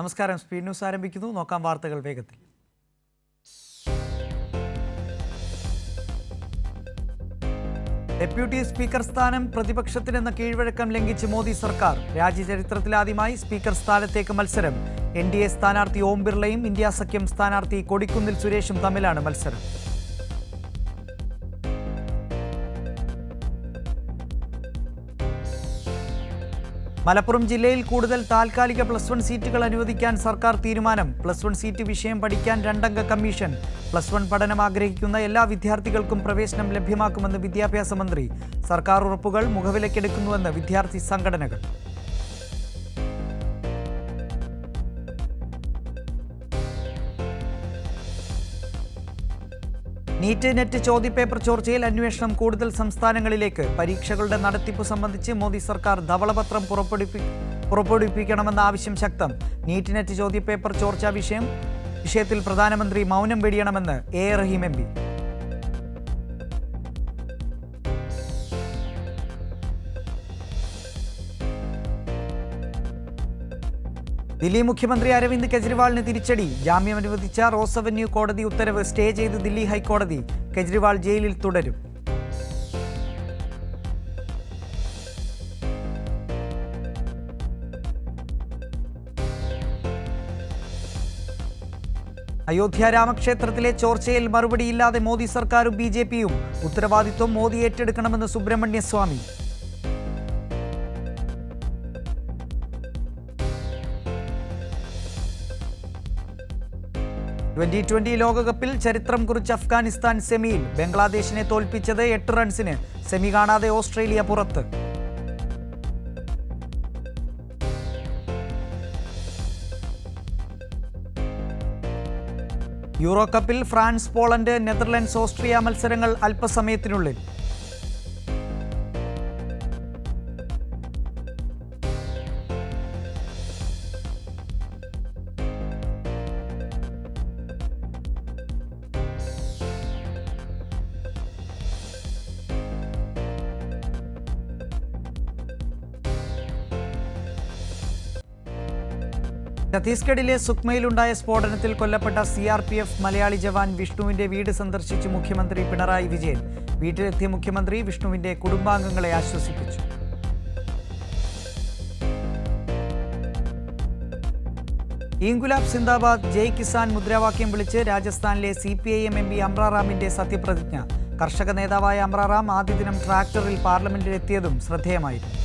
നമസ്കാരം. Speed news ആരംഭിക്കുന്നു. നോക്കാം വാർത്തകൾ വേഗത്തിൽ. ഡെപ്യൂട്ടി സ്പീക്കർ സ്ഥാനം പ്രതിപക്ഷത്തിനെന്ന കീഴ്വഴക്കം ലംഘിച്ച് മോദി സർക്കാർ. രാജ്യചരിത്രത്തിലാദ്യമായി സ്പീക്കർ സ്ഥാനത്തേക്ക് മത്സരം. എൻ ഡി എ സ്ഥാനാർത്ഥി ഓം ബിർളയും ഇന്ത്യ സഖ്യം സ്ഥാനാർത്ഥി കൊടിക്കുന്നിൽ സുരേഷും തമ്മിലാണ് മത്സരം. മലപ്പുറം ജില്ലയിൽ കൂടുതൽ താൽക്കാലിക പ്ലസ് വൺ സീറ്റുകൾ അനുവദിക്കാൻ സർക്കാർ തീരുമാനം. പ്ലസ് വൺ സീറ്റ് വിഷയം പഠിക്കാൻ രണ്ടംഗ കമ്മീഷൻ. പ്ലസ് വൺ പഠനം ആഗ്രഹിക്കുന്ന എല്ലാ വിദ്യാർത്ഥികൾക്കും പ്രവേശനം ലഭ്യമാക്കുമെന്ന് വിദ്യാഭ്യാസ മന്ത്രി. സർക്കാർ ഉറപ്പുകൾ മുഖവിലക്കെടുക്കുന്നുവെന്ന് വിദ്യാർത്ഥി സംഘടനകൾ. നീറ്റ് നെറ്റ് ചോദ്യപേപ്പർ ചോർച്ചയിൽ അന്വേഷണം കൂടുതൽ സംസ്ഥാനങ്ങളിലേക്ക്. പരീക്ഷകളുടെ നടത്തിപ്പ് സംബന്ധിച്ച് മോദി സർക്കാർ ധവളപത്രം പുറപ്പെടുപ്പി പുറപ്പെടുവിപ്പിക്കണമെന്ന ആവശ്യം ശക്തം. നീറ്റ് നെറ്റ് ചോദ്യപേപ്പർ ചോർച്ചാ വിഷയം വിഷയത്തിൽ പ്രധാനമന്ത്രി മൗനം വെടിയണമെന്ന് എ റഹീം എം ദില്ലി മുഖ്യമന്ത്രി അരവിന്ദ് കെജ്രിവാളിന് തിരിച്ചടി. ജാമ്യം അനുവദിച്ച റോസ് അവന്യൂ കോടതി ഉത്തരവ് സ്റ്റേ ചെയ്ത് ദില്ലി ഹൈക്കോടതി കെജ്രിവാൾ ജയിലിൽ തുടരും. അയോധ്യ രാമക്ഷേത്രത്തിലെ ചോർച്ചയിൽ മറുപടിയില്ലാതെ മോദി സർക്കാരും ബി ജെ പിയും. ഉത്തരവാദിത്വം മോദി ഏറ്റെടുക്കണമെന്ന് സുബ്രഹ്മണ്യ സ്വാമി ട്വന്റി ട്വന്റി ലോകകപ്പിൽ ചരിത്രം കുറിച്ച് അഫ്ഗാനിസ്ഥാൻ സെമിയിൽ ബംഗ്ലാദേശിനെ തോൽപ്പിച്ചത് എട്ട് റൺസിന്. സെമി കാണാതെ ഓസ്ട്രേലിയ പുറത്ത്. യൂറോ കപ്പിൽ ഫ്രാൻസ് പോളണ്ട് നെതർലൻഡ്സ് ഓസ്ട്രിയ മത്സരങ്ങൾ അല്പസമയത്തിനുള്ളിൽ. ഛത്തീസ്ഗഡിലെ സുക്മയിലുണ്ടായ സ്ഫോടനത്തിൽ കൊല്ലപ്പെട്ട C R P F Malayali jawan വിഷ്ണുവിന്റെ വീട് സന്ദർശിച്ച് മുഖ്യമന്ത്രി പിണറായി വിജയൻ. വീട്ടിലെത്തിയ മുഖ്യമന്ത്രി വിഷ്ണുവിന്റെ കുടുംബാംഗങ്ങളെ ആശ്വസിപ്പിച്ചു. ഇംഗുലാബ് സിന്ദാബാദ് ജയ് കിസാൻ മുദ്രാവാക്യം വിളിച്ച് രാജസ്ഥാനിലെ C P I M M P അമ്രാറാമിന്റെ സത്യപ്രതിജ്ഞ. കർഷക നേതാവായ അമ്രാറാം ആദ്യ ദിനം ട്രാക്ടറിൽ പാർലമെന്റിലെത്തിയതും ശ്രദ്ധേയമായിരുന്നു.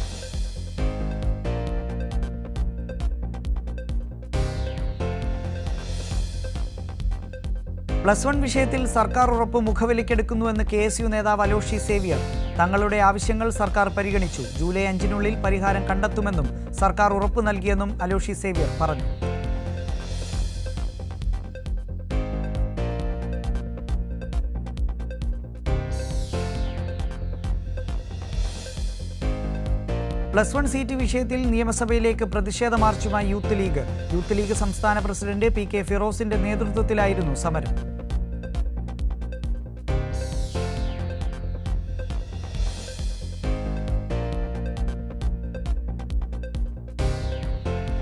പ്ലസ് വൺ വിഷയത്തിൽ സർക്കാർ ഉറപ്പ് മുഖവിലയ്ക്കെടുക്കുന്നുവെന്ന് കെ എസ് യു നേതാവ് അലോഷി സേവിയർ. തങ്ങളുടെ ആവശ്യങ്ങൾ സർക്കാർ പരിഗണിച്ചു. ജൂലൈ അഞ്ചിനുള്ളിൽ പരിഹാരം കണ്ടെത്തുമെന്നും സർക്കാർ ഉറപ്പ് നൽകിയെന്നും അലോഷി സേവിയർ പറഞ്ഞു. പ്ലസ് വൺ സീറ്റ് വിഷയത്തിൽ നിയമസഭയിലേക്ക് പ്രതിഷേധ മാർച്ചുമായി യൂത്ത് ലീഗ്. യൂത്ത് ലീഗ് സംസ്ഥാന പ്രസിഡന്റ് പി കെ ഫിറോസിന്റെ നേതൃത്വത്തിലായിരുന്നു സമരം.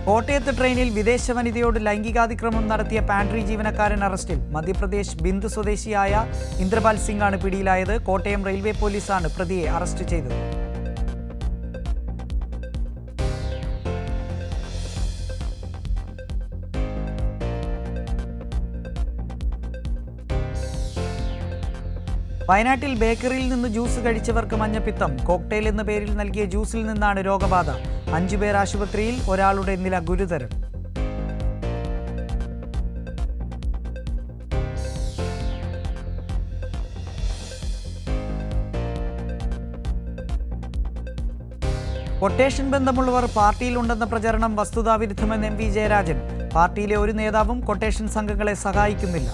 കോട്ടയത്ത് ട്രെയിനിൽ വിദേശ വനിതയോട് ലൈംഗികാതിക്രമം നടത്തിയ പാൻട്രി ജീവനക്കാരൻ അറസ്റ്റിൽ. മധ്യപ്രദേശ് ബിന്ദു സ്വദേശിയായ ഇന്ദ്രപാൽ സിംഗാണ് പിടിയിലായത്. കോട്ടയം റെയിൽവേ പോലീസാണ് പ്രതിയെ അറസ്റ്റ് ചെയ്തത്. വയനാട്ടിൽ ബേക്കറിയിൽ നിന്ന് ജ്യൂസ് കഴിച്ചവർക്ക് മഞ്ഞപ്പിത്തം. കോക്ടെയിൽ എന്ന പേരിൽ നൽകിയ ജ്യൂസിൽ നിന്നാണ് രോഗബാധ. അഞ്ചുപേർ ആശുപത്രിയിൽ ഒരാളുടെ നില ഗുരുതരം. കൊട്ടേഷൻ ബന്ധമുള്ളവർ പാർട്ടിയിലുണ്ടെന്ന പ്രചരണം വസ്തുതാവിരുദ്ധമെന്ന് എം വി ജയരാജൻ. പാർട്ടിയിലെ ഒരു നേതാവും കൊട്ടേഷൻ സംഘങ്ങളെ സഹായിക്കുന്നില്ല.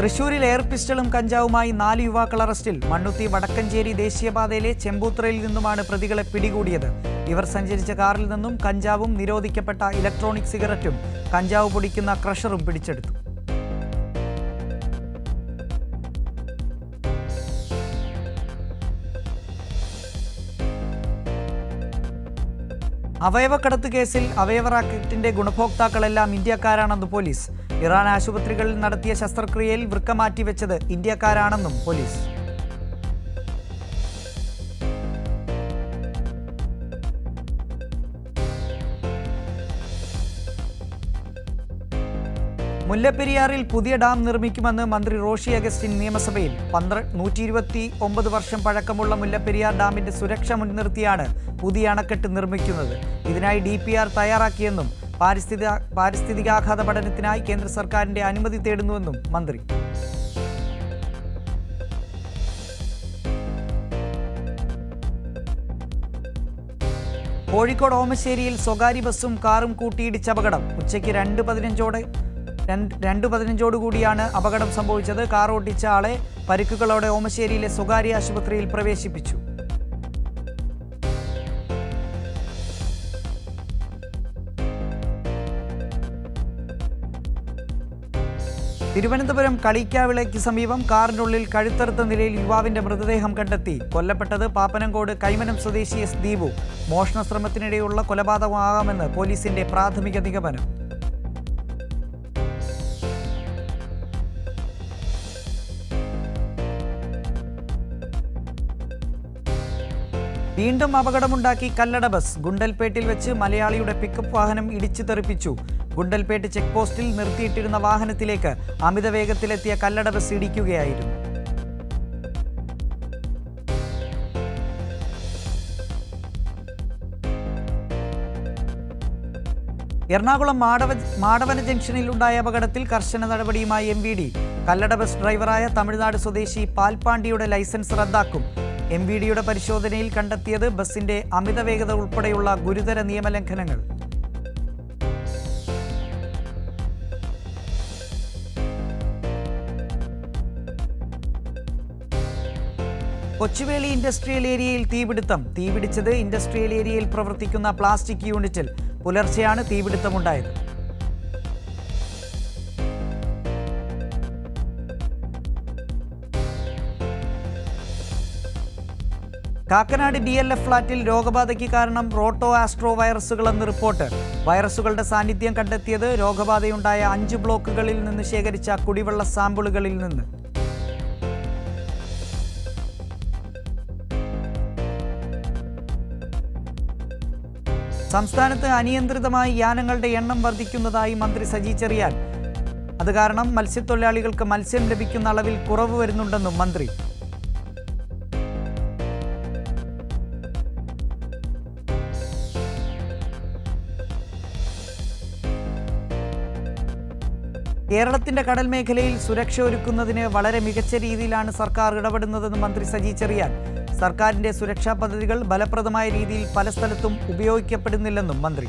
തൃശൂരിൽ എയർ പിസ്റ്റളും കഞ്ചാവുമായി നാല് യുവാക്കൾ അറസ്റ്റിൽ. മണ്ണുത്തി വടക്കഞ്ചേരി ദേശീയപാതയിലെ ചെമ്പൂത്രയിൽ നിന്നുമാണ് പ്രതികളെ പിടികൂടിയത്. ഇവർ സഞ്ചരിച്ച കാറിൽ നിന്നും കഞ്ചാവും നിരോധിക്കപ്പെട്ട ഇലക്ട്രോണിക് സിഗരറ്റും കഞ്ചാവ് പൊടിക്കുന്ന ക്രഷറും പിടിച്ചെടുത്തു. അവയവക്കടത്ത് കേസിൽ അവയവ റാക്കറ്റിന്റെ ഗുണഭോക്താക്കളെല്ലാം ഇന്ത്യക്കാരാണെന്ന് പോലീസ്. ഇറാൻ ആശുപത്രികളിൽ നടത്തിയ ശസ്ത്രക്രിയയിൽ വൃക്ക മാറ്റിവെച്ചത് ഇന്ത്യക്കാരാണെന്നും പോലീസ്. മുല്ലപ്പെരിയാറിൽ പുതിയ ഡാം നിർമ്മിക്കുമെന്ന് മന്ത്രി റോഷി അഗസ്റ്റിൻ നിയമസഭയിൽ. പന്ത്രണ്ട് നൂറ്റി ഇരുപത്തി ഒമ്പത് വർഷം പഴക്കമുള്ള മുല്ലപ്പെരിയാർ ഡാമിന്റെ സുരക്ഷ മുൻനിർത്തിയാണ് പുതിയ അണക്കെട്ട് നിർമ്മിക്കുന്നത്. ഇതിനായി ഡി തയ്യാറാക്കിയെന്നും പാരിസ്ഥിതിക പാരിസ്ഥിതികാഘാത പഠനത്തിനായി കേന്ദ്ര സർക്കാരിന്റെ അനുമതി തേടുന്നുവെന്നും മന്ത്രി. കോഴിക്കോട് ഓമശ്ശേരിയിൽ സ്വകാര്യ ബസ്സും കാറും കൂട്ടിയിടിച്ച അപകടം. ഉച്ചയ്ക്ക് രണ്ട് പതിനഞ്ചോടെ രണ്ട് പതിനഞ്ചോടുകൂടിയാണ് അപകടം സംഭവിച്ചത്. കാർ ഓട്ടിച്ച ആളെ പരിക്കുകളോടെ ഓമശ്ശേരിയിലെ സ്വകാര്യ ആശുപത്രിയിൽ പ്രവേശിപ്പിച്ചു. തിരുവനന്തപുരം കളിക്കാവിളയ്ക്ക് സമീപം കാറിനുള്ളിൽ കഴുത്തറുത്ത നിലയിൽ യുവാവിന്റെ മൃതദേഹം കണ്ടെത്തി. കൊല്ലപ്പെട്ടത് പാപ്പനംകോട് കൈമനം സ്വദേശി എസ് ദീപു. മോഷണ ശ്രമത്തിനിടെയുള്ള കൊലപാതകമാകാമെന്ന് പോലീസിന്റെ പ്രാഥമിക നിഗമനം. വീണ്ടും അപകടമുണ്ടാക്കി കല്ലട ബസ് ഗുണ്ടൽപേട്ടിൽ വെച്ച് മലയാളിയുടെ പിക്കപ്പ് വാഹനം ഇടിച്ചു തെറിപ്പിച്ചു. ഗുണ്ടൽപേട്ട് ചെക്ക് പോസ്റ്റിൽ നിർത്തിയിട്ടിരുന്ന വാഹനത്തിലേക്ക് അമിത വേഗത്തിലെത്തിയ കല്ലട ബസ് ഇടിക്കുകയായിരുന്നു. എറണാകുളം മാടവ മാടവന ജംഗ്ഷനിൽ ഉണ്ടായ അപകടത്തിൽ കർശന നടപടിയുമായി M V D Kallada bus ഡ്രൈവറായ തമിഴ്നാട് സ്വദേശി പാൽപാണ്ടിയുടെ ലൈസൻസ് റദ്ദാക്കും. എം വി ഡിയുടെ പരിശോധനയിൽ കണ്ടെത്തിയത് ബസിന്റെ അമിത വേഗത ഉൾപ്പെടെയുള്ള ഗുരുതര നിയമലംഘനങ്ങൾ. കൊച്ചുവേളി ഇൻഡസ്ട്രിയൽ ഏരിയയിൽ തീപിടുത്തം. തീപിടിച്ചത് ഇൻഡസ്ട്രിയൽ ഏരിയയിൽ പ്രവർത്തിക്കുന്ന പ്ലാസ്റ്റിക് യൂണിറ്റിൽ. പുലർച്ചെയാണ് തീപിടുത്തമുണ്ടായത്. കാക്കനാട് ഡി എൽ എഫ് ഫ്ളാറ്റിൽ രോഗബാധയ്ക്ക് കാരണം റോട്ടോ ആസ്ട്രോ വൈറസുകളെന്ന് റിപ്പോർട്ട്. വൈറസുകളുടെ സാന്നിധ്യം കണ്ടെത്തിയത് രോഗബാധയുണ്ടായ അഞ്ച് ബ്ലോക്കുകളിൽ നിന്ന് ശേഖരിച്ച കുടിവെള്ള സാമ്പിളുകളിൽ നിന്ന്. സംസ്ഥാനത്ത് അനിയന്ത്രിതമായി യാനങ്ങളുടെ എണ്ണം വർദ്ധിക്കുന്നതായി മന്ത്രി സജി ചെറിയാൻ. അത് കാരണം മത്സ്യത്തൊഴിലാളികൾക്ക് മത്സ്യം ലഭിക്കുന്ന അളവിൽ കുറവ് വരുന്നുണ്ടെന്നും മന്ത്രി. കേരളത്തിന്റെ കടൽ മേഖലയിൽ സുരക്ഷ ഒരുക്കുന്നതിന് വളരെ മികച്ച രീതിയിലാണ് സർക്കാർ ഇടപെടുന്നതെന്ന് മന്ത്രി സജി ചെറിയാൻ. സർക്കാരിന്റെ സുരക്ഷാ പദ്ധതികൾ ഫലപ്രദമായ രീതിയിൽ പല സ്ഥലത്തും ഉപയോഗിക്കപ്പെടുന്നില്ലെന്നും മന്ത്രി.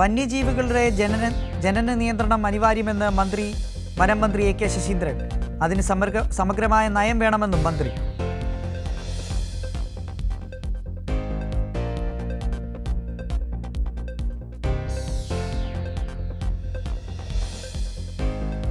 വന്യജീവികളുടെ ജനന ജനന നിയന്ത്രണം അനിവാര്യമെന്ന് മന്ത്രി വനം മന്ത്രി എ കെ ശശീന്ദ്രൻ. അതിന് സമഗ്ര സമഗ്രമായ നയം വേണമെന്നും മന്ത്രി.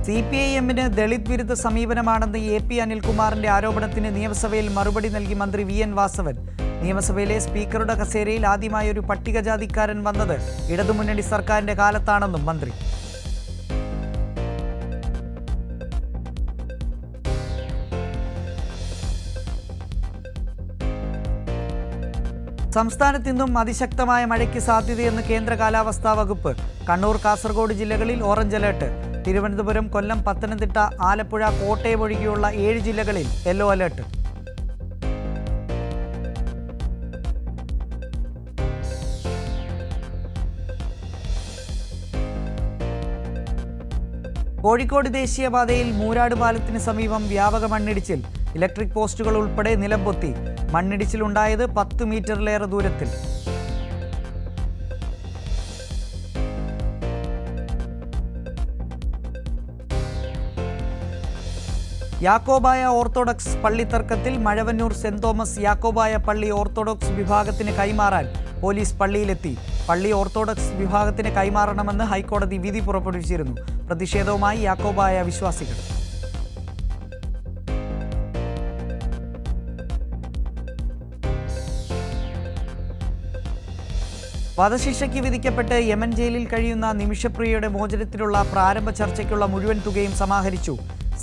സി പി ഐ എമ്മിന് ദളിത് വിരുദ്ധ സമീപനമാണെന്ന് എ പി അനിൽകുമാറിന്റെ ആരോപണത്തിന് നിയമസഭയിൽ മറുപടി നൽകി മന്ത്രി വി എൻ വാസവൻ. നിയമസഭയിലെ സ്പീക്കറുടെ കസേരയിൽ ആദ്യമായി ഒരു പട്ടികജാതിക്കാരൻ വന്നത് ഇടതുമുന്നണി സർക്കാരിന്റെ കാലത്താണെന്നും മന്ത്രി. സംസ്ഥാനത്ത് ഇന്നും അതിശക്തമായ മഴയ്ക്ക് സാധ്യതയെന്ന് കേന്ദ്ര കാലാവസ്ഥാ വകുപ്പ്. കണ്ണൂർ കാസർഗോഡ് ജില്ലകളിൽ ഓറഞ്ച് അലേർട്ട് തിരുവനന്തപുരം കൊല്ലം പത്തനംതിട്ട ആലപ്പുഴ കോട്ടയം ഒഴികെയുള്ള ഏഴ് ജില്ലകളിൽ യെല്ലോ അലേർട്ട് കോഴിക്കോട് ദേശീയപാതയിൽ മൂരാട് പാലത്തിന് സമീപം വ്യാപക മണ്ണിടിച്ചിൽ. ഇലക്ട്രിക് പോസ്റ്റുകൾ ഉൾപ്പെടെ നിലംപൊത്തി മണ്ണിടിച്ചിലുണ്ടായത് പത്ത് മീറ്ററിലേറെ ദൂരത്തിൽ. യാക്കോബായ ഓർത്തഡോക്സ് പള്ളിത്തർക്കത്തിൽ മഴവന്നൂർ സെന്റ് തോമസ് യാക്കോബായ പള്ളി ഓർത്തഡോക്സ് വിഭാഗത്തിന് കൈമാറാൻ പോലീസ് പള്ളിയിലെത്തി. പള്ളി ഓർത്തഡോക്സ് വിഭാഗത്തിന് കൈമാറണമെന്ന് ഹൈക്കോടതി വിധി പുറപ്പെടുവിച്ചിരുന്നു. പ്രതിഷേധവുമായി യാക്കോബായ വിശ്വാസികൾ. വധശിക്ഷയ്ക്ക് വിധിക്കപ്പെട്ട് യമൻ ജയിലിൽ കഴിയുന്ന നിമിഷപ്രിയയുടെ മോചനത്തിനുള്ള പ്രാരംഭ ചർച്ചയ്ക്കുള്ള മുഴുവൻ തുകയും സമാഹരിച്ചു.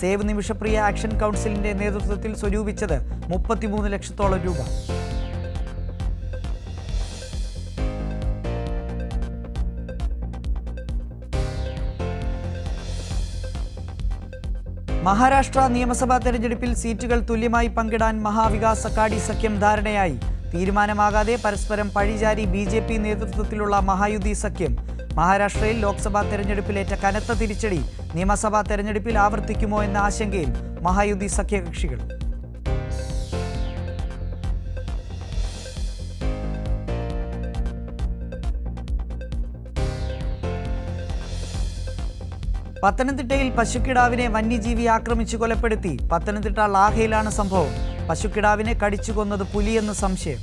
സേവ് നിമിഷപ്രിയ ആക്ഷൻ കൗൺസിലിന്റെ നേതൃത്വത്തിൽ സ്വരൂപിച്ചത് മുപ്പത്തിമൂന്ന് ലക്ഷത്തോളം രൂപ. മഹാരാഷ്ട്ര നിയമസഭാ തെരഞ്ഞെടുപ്പിൽ സീറ്റുകൾ തുല്യമായി പങ്കിടാൻ മഹാവികാസ് അക്കാഡി സഖ്യം ധാരണയായി. തീരുമാനമാകാതെ പരസ്പരം പഴിചാരി ബി ജെ പി നേതൃത്വത്തിലുള്ള മഹായുതി സഖ്യം മഹാരാഷ്ട്രയിൽ ലോക്സഭാ തെരഞ്ഞെടുപ്പിലേറ്റ കനത്ത തിരിച്ചടി നിയമസഭാ തെരഞ്ഞെടുപ്പിൽ ആവർത്തിക്കുമോ എന്ന ആശങ്കയിൽ മഹായുതി സഖ്യകക്ഷികൾ. പത്തനംതിട്ടയിൽ പശുക്കിടാവിനെ വന്യജീവി ആക്രമിച്ചു കൊലപ്പെടുത്തി. പത്തനംതിട്ട ലാഹയിലാണ് സംഭവം. പശുക്കിടാവിനെ കടിച്ചു കൊന്നത് പുലിയെന്ന് സംശയം.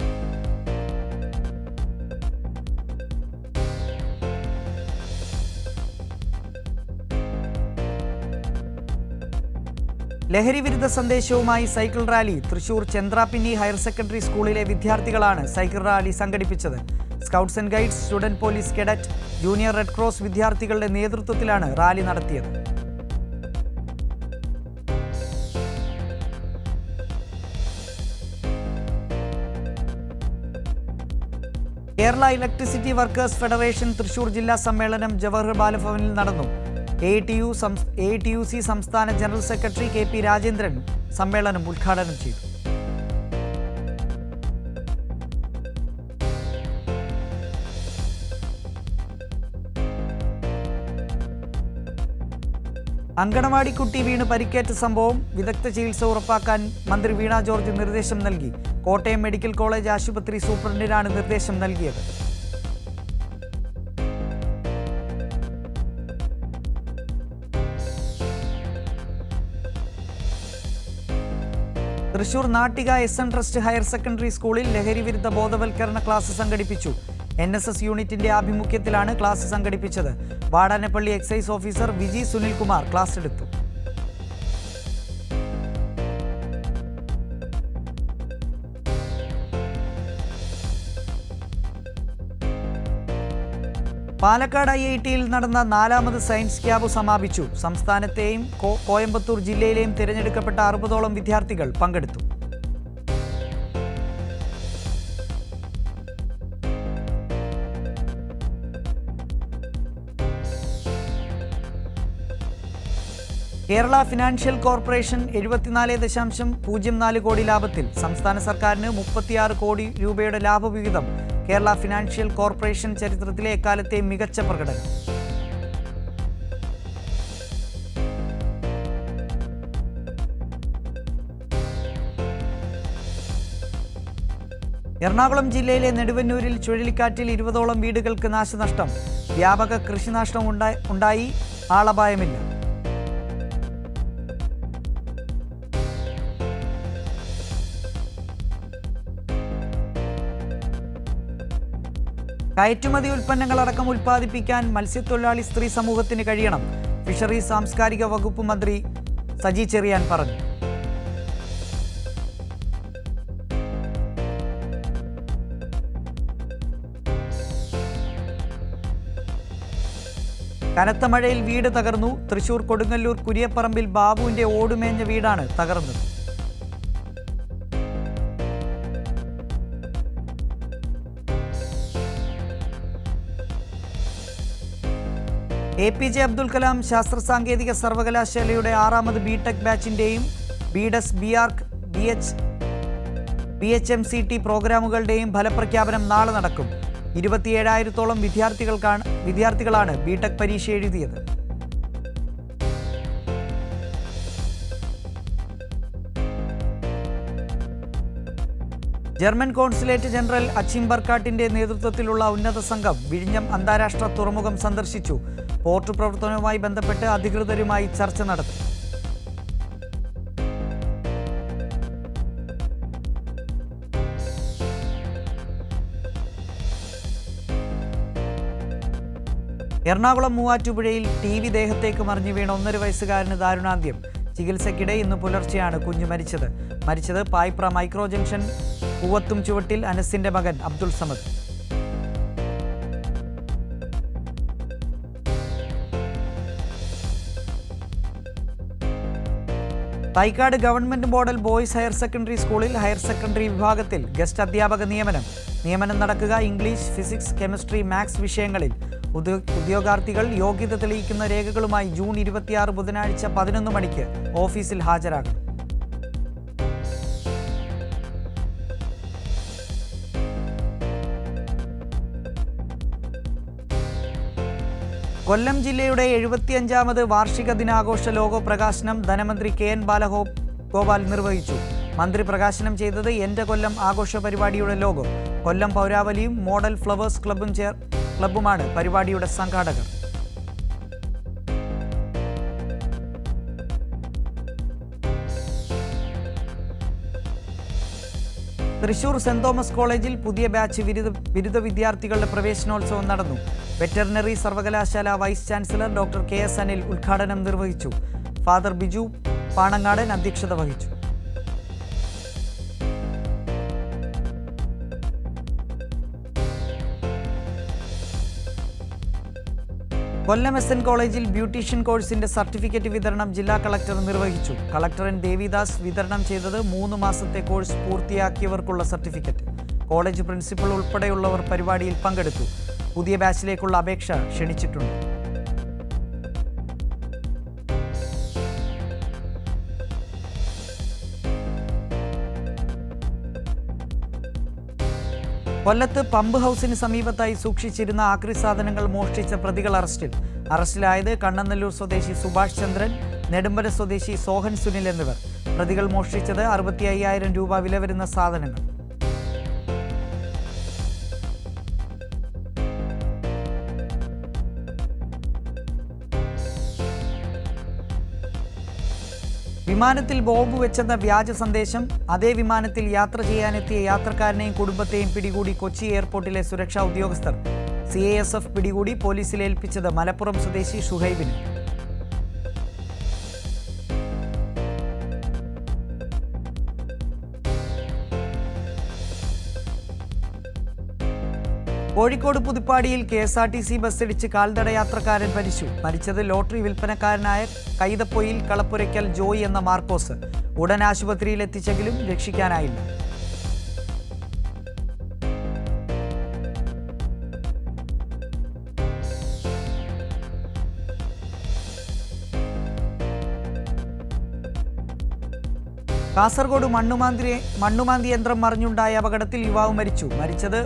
ലഹരി വിരുദ്ധ സന്ദേശവുമായി cycle rally. Thrissur Chandrapinni higher secondary സ്കൂളിലെ വിദ്യാർത്ഥികളാണ് സൈക്കിൾ റാലി സംഘടിപ്പിച്ചത്. Scouts and guides student police cadet junior red cross വിദ്യാർത്ഥികളുടെ നേതൃത്വത്തിലാണ് റാലി നടത്തിയത്. Kerala electricity workers federation Thrissur ജില്ലാ സമ്മേളനം ജവഹർ ബാലഭവനിൽ നടന്നു. A T U A T U C സംസ്ഥാന general secretary K P Rajendran സമ്മേളനം ഉദ്ഘാടനം ചെയ്തു. അങ്കണവാടി കുട്ടി വീണ് പരിക്കേറ്റ സംഭവം വിദഗ്ധ ചികിത്സ ഉറപ്പാക്കാൻ മന്ത്രി വീണ ജോർജ് നിർദ്ദേശം നൽകി. കോട്ടയം മെഡിക്കൽ കോളേജ് ആശുപത്രി സൂപ്രണ്ടിനാണ് നിർദ്ദേശം നൽകിയത്. Thrissur Nattika S N trust higher secondary സ്കൂളിൽ ലഹരി വിരുദ്ധ ബോധവൽക്കരണ ക്ലാസ് സംഘടിപ്പിച്ചു. എൻ എസ് എസ് യൂണിറ്റിന്റെ ആഭിമുഖ്യത്തിലാണ് ക്ലാസ് സംഘടിപ്പിച്ചത്. Vadanappally excise officer Viji Sunilkumar class എടുത്തു. പാലക്കാട് ഐ ഐ ടിയിൽ നടന്ന നാലാമത് സയൻസ് ക്യാമ്പ് സമാപിച്ചു. സംസ്ഥാനത്തെയും കോയമ്പത്തൂർ ജില്ലയിലെയും തിരഞ്ഞെടുക്കപ്പെട്ട അറുപതോളം വിദ്യാർത്ഥികൾ പങ്കെടുത്തു. കേരള ഫിനാൻഷ്യൽ കോർപ്പറേഷൻ എഴുപത്തിനാല് ദശാംശം പൂജ്യം നാല് കോടി ലാഭത്തിൽ സംസ്ഥാന സർക്കാരിന് മുപ്പത്തിയാറ് കോടി രൂപയുടെ ലാഭവിഹിതം കേരള ഫിനാൻഷ്യൽ കോർപ്പറേഷൻ ചരിത്രത്തിലെ എക്കാലത്തെ മികച്ച പ്രകടനം. എറണാകുളം ജില്ലയിലെ നെടുവന്നൂരിൽ ചുഴലിക്കാറ്റിൽ ഇരുപതോളം വീടുകൾക്ക് നാശനഷ്ടം. വ്യാപക കൃഷിനാശം ഉണ്ടായി ആളപായമില്ല. കയറ്റുമതി ഉൽപ്പന്നങ്ങളടക്കം ഉൽപ്പാദിപ്പിക്കാൻ മത്സ്യത്തൊഴിലാളി സ്ത്രീ സമൂഹത്തിന് കഴിയണം. ഫിഷറി സാംസ്കാരിക വകുപ്പ് മന്ത്രി സജി ചെറിയാൻ പറഞ്ഞു. കനത്ത മഴയിൽ വീട് തകർന്നു. തൃശൂർ കൊടുങ്ങല്ലൂർ കുരിയപ്പറമ്പിൽ ബാബുവിന്റെ ഓടുമേഞ്ഞ വീടാണ് തകർന്നത്. A P J Abdul Kalam ശാസ്ത്ര സാങ്കേതിക സർവകലാശാലയുടെ ആറാമത് B tech ബാച്ചിന്റെയും B des B arch B H B H M C T പ്രോഗ്രാമുകളുടെയും ഫലപ്രഖ്യാപനം നാളെ നടക്കും. ഇരുപത്തിയേഴായിരത്തോളം വിദ്യാർത്ഥികൾക്കാണ് വിദ്യാർത്ഥികളാണ് ബി ടെക് പരീക്ഷ എഴുതിയത്. ജർമ്മൻ കോൺസുലേറ്റ് ജനറൽ അച്ചിം ബർക്കാട്ടിന്റെ നേതൃത്വത്തിലുള്ള ഉന്നത സംഘം വിഴിഞ്ഞം അന്താരാഷ്ട്ര തുറമുഖം സന്ദർശിച്ചു. പോർട്ട് പ്രവർത്തനവുമായി ബന്ധപ്പെട്ട് അധികൃതരുമായി ചർച്ച നടത്തും. എറണാകുളം മൂവാറ്റുപുഴയിൽ ടി വി ദേഹത്തേക്ക് മറിഞ്ഞു വീണ ഒന്നര വയസ്സുകാരന് ദാരുണാന്ത്യം. ചികിത്സയ്ക്കിടെ ഇന്ന് പുലർച്ചെയാണ് കുഞ്ഞു മരിച്ചത്. മരിച്ചത് പായ്പ്ര മൈക്രോ ജംഗ്ഷൻ പൂവത്തും ചുവട്ടിൽ അനസിന്റെ മകൻ Abdul Samad. Thycaud government model boys higher secondary സ്കൂളിൽ ഹയർ സെക്കൻഡറി വിഭാഗത്തിൽ ഗസ്റ്റ് അധ്യാപക നിയമനം. നിയമനം നടക്കുക ഇംഗ്ലീഷ് ഫിസിക്സ് കെമിസ്ട്രി മാത്സ് വിഷയങ്ങളിൽ. ഉദ്യോഗാർത്ഥികൾ യോഗ്യത തെളിയിക്കുന്ന രേഖകളുമായി ജൂൺ ഇരുപത്തിയാറ് ബുധനാഴ്ച പതിനൊന്ന് മണിക്ക് ഓഫീസിൽ ഹാജരാകണം കൊല്ലം ജില്ലയുടെ എഴുപത്തിയഞ്ചാമത് വാർഷിക ദിനാഘോഷ ലോഗോ പ്രകാശനം ധനമന്ത്രി കെ എൻ ബാലഹോ ഗോപാൽ നിർവഹിച്ചു. മന്ത്രി പ്രകാശനം ചെയ്തത് എന്റെ കൊല്ലം ആഘോഷ പരിപാടിയുടെ ലോഗോ. കൊല്ലം പൗരാവലിയും മോഡൽ ഫ്ലവേഴ്സ് ക്ലബും ചേർ ക്ലബുമാണ് പരിപാടിയുടെ സംഘാടകർ. തൃശൂർ സെന്റ് തോമസ് കോളേജിൽ പുതിയ ബാച്ച് ബിരുദ ബിരുദ വിദ്യാർത്ഥികളുടെ പ്രവേശനോത്സവം നടന്നു. വെറ്ററിനറി സർവകലാശാല vice chancellor doctor K S Anil ഉദ്ഘാടനം നിർവഹിച്ചു. ഫാദർ ബിജു പാണങ്ങാടൻ അധ്യക്ഷത വഹിച്ചു. കൊല്ലം എസ് എൻ കോളേജിൽ ബ്യൂട്ടീഷ്യൻ കോഴ്സിന്റെ സർട്ടിഫിക്കറ്റ് വിതരണം ജില്ലാ കളക്ടർ നിർവഹിച്ചു. കളക്ടർ എൻ ദേവിദാസ് വിതരണം ചെയ്തത് മൂന്ന് മാസത്തെ കോഴ്സ് പൂർത്തിയാക്കിയവർക്കുള്ള സർട്ടിഫിക്കറ്റ്. കോളേജ് പ്രിൻസിപ്പൽ ഉൾപ്പെടെയുള്ളവർ പരിപാടിയിൽ പങ്കെടുത്തു. പുതിയ ബാച്ചിലേക്കുള്ള അപേക്ഷ ക്ഷണിച്ചിട്ടുണ്ട്. കൊല്ലത്ത് പമ്പ് ഹൗസിന് സമീപത്തായി സൂക്ഷിച്ചിരുന്ന ആക്രി സാധനങ്ങൾ മോഷ്ടിച്ച പ്രതികൾ അറസ്റ്റിൽ. അറസ്റ്റിലായത് കണ്ണനല്ലൂർ സ്വദേശി സുഭാഷ് ചന്ദ്രൻ നെടുമ്പല സ്വദേശി സോഹൻ സുനിൽ എന്നിവർ. പ്രതികൾ മോഷ്ടിച്ചത് അറുപത്തി അയ്യായിരം രൂപ വില വരുന്ന സാധനങ്ങൾ. വിമാനത്തിൽ ബോംബ് വെച്ചെന്ന വ്യാജ സന്ദേശം അതേ വിമാനത്തിൽ യാത്ര ചെയ്യാനെത്തിയ യാത്രക്കാരനെയും കുടുംബത്തെയും പിടികൂടി കൊച്ചി എയർപോർട്ടിലെ സുരക്ഷാ ഉദ്യോഗസ്ഥർ. സി പിടികൂടി പോലീസിൽ ഏൽപ്പിച്ചത് മലപ്പുറം സ്വദേശി ഷുഹൈബിന്. Kozhikode പുതുപ്പാടിയിൽ K S R T C ബസ്സിടിച്ച് കാൽനട യാത്രക്കാരൻ മരിച്ചു. മരിച്ചത് ലോട്ടറി വിൽപ്പനക്കാരനായ കൈതപ്പൊയിൽ കളപ്പുരയ്ക്കൽ ജോയി എന്ന മാർക്കോസ്. ഉടൻ ആശുപത്രിയിൽ എത്തിച്ചെങ്കിലും രക്ഷിക്കാനായില്ല. കാസർഗോഡ് മണ്ണുമാന്തി മണ്ണുമാന്തി യന്ത്രം മറിഞ്ഞുണ്ടായ അപകടത്തിൽ യുവാവ് മരിച്ചു. മരിച്ചത്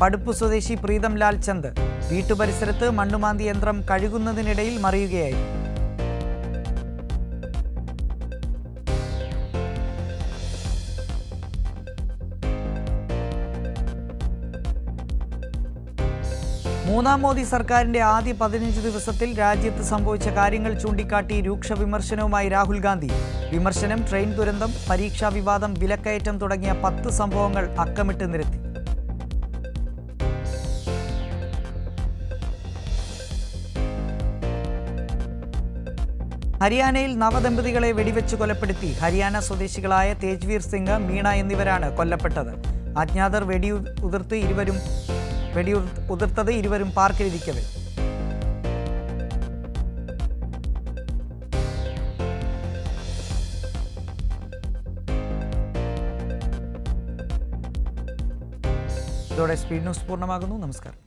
പടുപ്പ് സ്വദേശി പ്രീതം ലാൽ ചന്ദ് വീട്ടുപരിസരത്ത് മണ്ണുമാന്തി യന്ത്രം കഴുകുന്നതിനിടയിൽ മറിയുകയായി. മൂന്നാം മോദി സർക്കാരിന്റെ ആദ്യ പതിനഞ്ച് ദിവസത്തിൽ രാജ്യത്ത് സംഭവിച്ച കാര്യങ്ങൾ ചൂണ്ടിക്കാട്ടി രൂക്ഷ വിമർശനവുമായി രാഹുൽ ഗാന്ധി. വിമർശനം ട്രെയിൻ ദുരന്തം പരീക്ഷാ വിവാദം വിലക്കയറ്റം തുടങ്ങിയ പത്ത് സംഭവങ്ങൾ അക്കമിട്ട് നിരത്തി. ഹരിയാനയിൽ നവദമ്പതികളെ വെടിവെച്ച് കൊലപ്പെടുത്തി ഹരിയാന സ്വദേശികളായ തേജ്വീർ സിംഗ് മീണ എന്നിവരാണ് കൊല്ലപ്പെട്ടത്. അജ്ഞാതർ വെടി ഉതിർത്ത് ഇരുവരും വെടി ഉതിർത്തത് ഇരുവരും പാർക്കിലിരിക്കവേ. ഇതോടെ സ്പീഡ് ന്യൂസ് പൂർണമാകുന്നു. നമസ്കാരം.